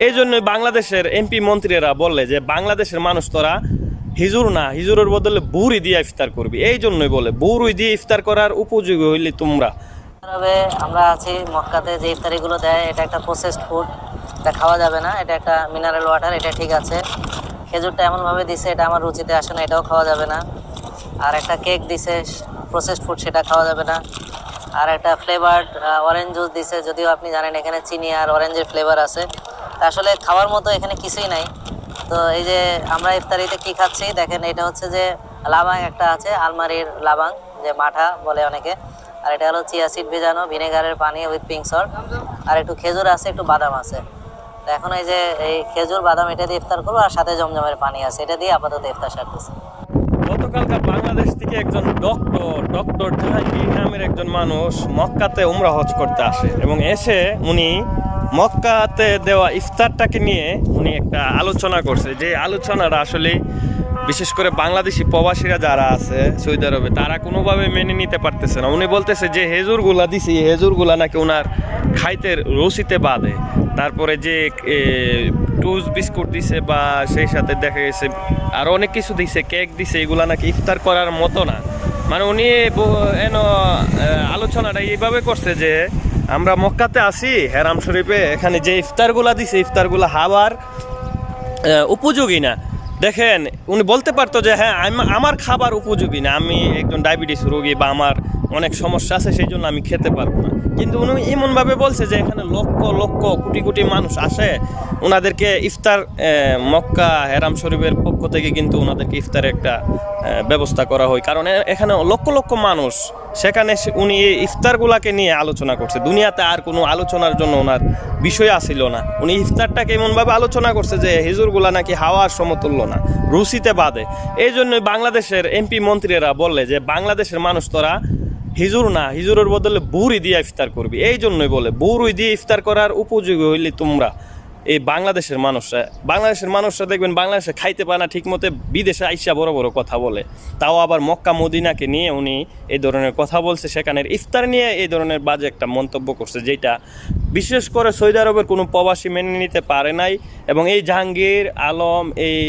এই জন্যই বাংলাদেশের এমপি মন্ত্রীরা বললে যে বাংলাদেশের মানুষ তোরা হিজুর না, হিজুরের বদলে বুড়ি দিয়ে ইফতার করবি। এই জন্যই বলে, বুড়ি দিয়ে ইফতার করার উপযোগী হইলে তোমরা। আমরা আছি, মক্কাতে যে ইফতারিগুলো দেয়, এটা একটা প্রসেসড ফুড এটা খাওয়া যাবে না, এটা একটা মিনারেল ওয়াটার এটা ঠিক আছে। খেজুরটা এমনভাবে দিছে, এটা আমার রুচিতে আসে না, এটাও খাওয়া যাবে না। আর একটা কেক দিছে প্রসেসড ফুড সেটা খাওয়া যাবে না। আর একটা ফ্লেভার্ড অরেঞ্জ জুস দিছে, যদিও আপনি জানেন এখানে চিনি আর অরেঞ্জের ফ্লেভার আছে। আসলে খাওয়ার মতো এখানে কিছুই নাই। তো এই যে আমরা ইফতারিতে কি খাচ্ছি, দেখেন এটা হচ্ছে যে লাবাং একটা আছে, আলমারির লাবাং, যে মাঠা বলে অনেকে। আর এটা হলো চিয়া সিড ভেজানো, ভিনেগারের পানি উইথ পিঙ্ক সল্ট। আর একটু খেজুর আছে, একটু বাদাম আছে। তো এখন এই যে এই খেজুর, বাদাম এটা দিয়ে ইফতার করব, আর সাথে জমজমের পানি আছে, এটা দিয়ে আপাতত ইফতার সারতেছে। গতকালকার বাংলাদেশ থেকে একজন ডক্টর ডক্টর জাহাঙ্গীর নামের একজন মানুষ মক্কাতে উমরা হজ করতে আসে এবং এসে উনি মক্কাতে দেওয়া ইফতারটাকে নিয়ে উনি একটা আলোচনা করছে। যে আলোচনাটা আসলে বিশেষ করে বাংলাদেশি প্রবাসীরা যারা আছে সৌদি আরবে, তারা কোনোভাবে মেনে নিতে পারতেছে না। উনি বলতেছে যে, হেজুরগুলা দিছি, হেজুরগুলা নাকি ওনার খাইতে রসিতে বাঁধে। তারপরে যে টুস বিস্কুট দিছে বা সেই সাথে দেখা গেছে, আরও অনেক কিছু দিছে, কেক দিছে, এগুলা নাকি ইফতার করার মতো না। মানে উনি এন আলোচনাটা এইভাবে করছে যে আমরা মক্কাতে আসি হেরাম শরীফে। এখানে যে ইফতারগুলা দিছে, ইফতারগুলা হাওয়ার উপযোগী না। দেখেন, উনি বলতে পারতো যে হ্যাঁ আম- আমার খাবার উপযোগী না। আমি একজন ডায়াবেটিস রোগী বা আমার অনেক সমস্যা আছে, সেই জন্য আমি খেতে পারব না। কিন্তু উনি এমনভাবে বলছে যে এখানে লক্ষ লক্ষ, কোটি কোটি মানুষ আসে। ওনাদেরকে ইফতার মক্কা, হেরাম শরীফের পক্ষ থেকে কিন্তু ওনাদেরকে ইফতারের একটা ব্যবস্থা করা হয়। কারণ এখানে লক্ষ লক্ষ মানুষ, সেখানে উনি ইফতারগুলাকে নিয়ে আলোচনা করছে। দুনিয়াতে আর কোনো আলোচনার জন্য ওনার বিষয় আসিল না। উনি ইফতারটাকে এমনভাবে আলোচনা করছে যে হিজুরগুলা নাকি হাওয়ার সমতুল্য না রুসিতে বাদে। এই জন্যই বাংলাদেশের এমপি মন্ত্রীরা বললে যে বাংলাদেশের মানুষ তোরা হিজুর না, হিজুরের বদলে বুড়ি দিয়ে ইফতার করবি। এই জন্যই বলে, বুড়ি দিয়ে ইফতার করার উপযোগী হইলে তোমরা এই বাংলাদেশের মানুষরা বাংলাদেশের মানুষরা দেখবেন বাংলাদেশে খাইতে পায় না, ঠিকমতো বিদেশে আইসা বড় বড় কথা বলে। তাও আবার মক্কা মদিনাকে নিয়ে উনি এই ধরনের কথা বলছে, সেখানের ইফতার নিয়ে এই ধরনের বাজে একটা মন্তব্য করছে, যেটা বিশেষ করে সৌদি আরবের কোনো প্রবাসী মেনে নিতে পারে নাই। এবং এই জাহাঙ্গীর আলম, এই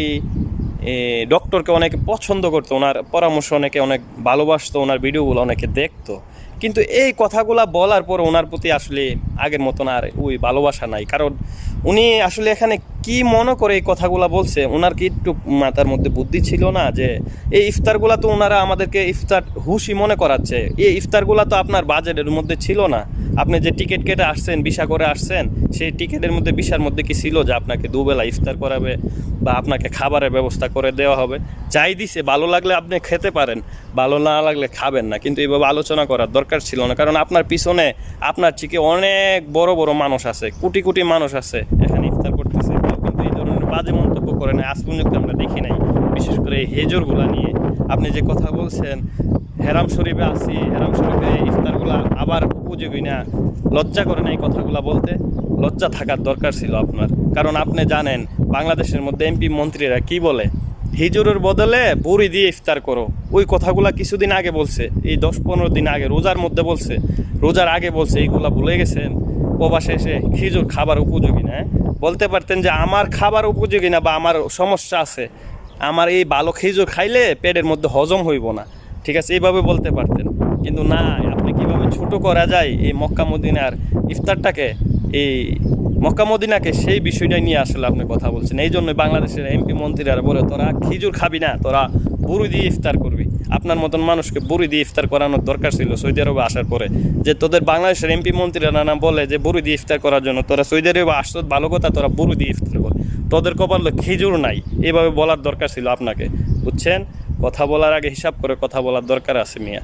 ডক্টরকে অনেকে পছন্দ করতো, ওনার পরামর্শ অনেকে অনেক ভালোবাসতো, ওনার ভিডিওগুলো অনেকে দেখতো। কিন্তু এই কথাগুলা বলার পর ওনার প্রতি আসলে আগের মতন আর ওই ভালোবাসা নাই। কারণ উনি আসলে এখানে কি মনে করে এই কথাগুলো বলছে ওনার কি একটু মাথার মধ্যে বুদ্ধি ছিল না যে এই ইফতারগুলা তো ওনারা আমাদেরকে ইফতার হুশি মনে করাচ্ছে। এই ইফতারগুলা তো আপনার বাজেটের মধ্যে ছিল না। আপনি যে টিকিট কেটে আসছেন, ভিসা করে আসছেন, সেই টিকিটের মধ্যে, ভিসার মধ্যে কি ছিল যে আপনাকে দুবেলা ইফতার করাবে বা আপনাকে খাবারের ব্যবস্থা করে দেওয়া হবে? যাই দিছে, ভালো লাগলে আপনি খেতে পারেন, ভালো না লাগলে খাবেন না। কিন্তু এইভাবে আলোচনা করার দরকার ছিল না। কারণ আপনার পিছনে, আপনার চিকে অনেক বড় বড় মানুষ আছে, কোটি কোটি মানুষ আছে, এখানে ইফতার করতেছে। কিন্তু এই ধরনের বাজে মন্তব্য করে না আজ পর্যন্ত আমরা দেখি নাই, বিশেষ করে হেজরগুলা নিয়ে। আপনি যে কথা বলছেন, হেরাম শরীফে আছি, হেরাম শরীফে ইফতারগুলা আবার উপযোগী না, লজ্জা করে না এই কথাগুলা বলতে? লজ্জা থাকার দরকার ছিল আপনার। কারণ আপনি জানেন, বাংলাদেশের মধ্যে এমপি মন্ত্রীরা কি বলে? হিজুরের বদলে বুড়ি দিয়ে ইফতার করো। ওই কথাগুলা কিছুদিন আগে বলছে, এই দশ পনেরো দিন আগে, রোজার মধ্যে বলছে, রোজার আগে বলছে, এইগুলা ভুলে গেছেন? প্রবাসে এসে খিজুর খাবার উপযোগী না হ্যাঁ? বলতে পারতেন যে আমার খাবার উপযোগী না বা আমার সমস্যা আছে, আমার এই ভালো খেজুর খাইলে পেটের মধ্যে হজম হইব না। ঠিক আছে, এইভাবে বলতে পারতেন। কিন্তু না, আপনি কীভাবে ছোট করা যায় এই মক্কা মদিনার ইফতারটাকে, এই মক্কা মদিনাকে, সেই বিষয়টা নিয়ে আসলে আপনি কথা বলছেন। এই জন্য বাংলাদেশের এমপি মন্ত্রীরা বলে, তোরা খিজুর খাবি না, তোরা বুড়ি দিয়ে ইফতার করবি। আপনার মতন মানুষকে বুড়ি দিয়ে ইফতার করানোর দরকার ছিল সৌদি আরবে আসার পরে। যে তোদের বাংলাদেশের এমপি মন্ত্রীরা নানা বলে যে বুড়ি দিয়ে ইফতার করার জন্য, তোরা সৌদি আরবে আসত ভালো কথা, তোরা বুড়ি দিয়ে ইফতার কর। তোদের কপালে খেজুর নাই, এভাবে বলার দরকার ছিল আপনাকে, বুঝছেন? কথা বলার আগে হিসাব করে কথা বলার দরকার আছে মিয়া।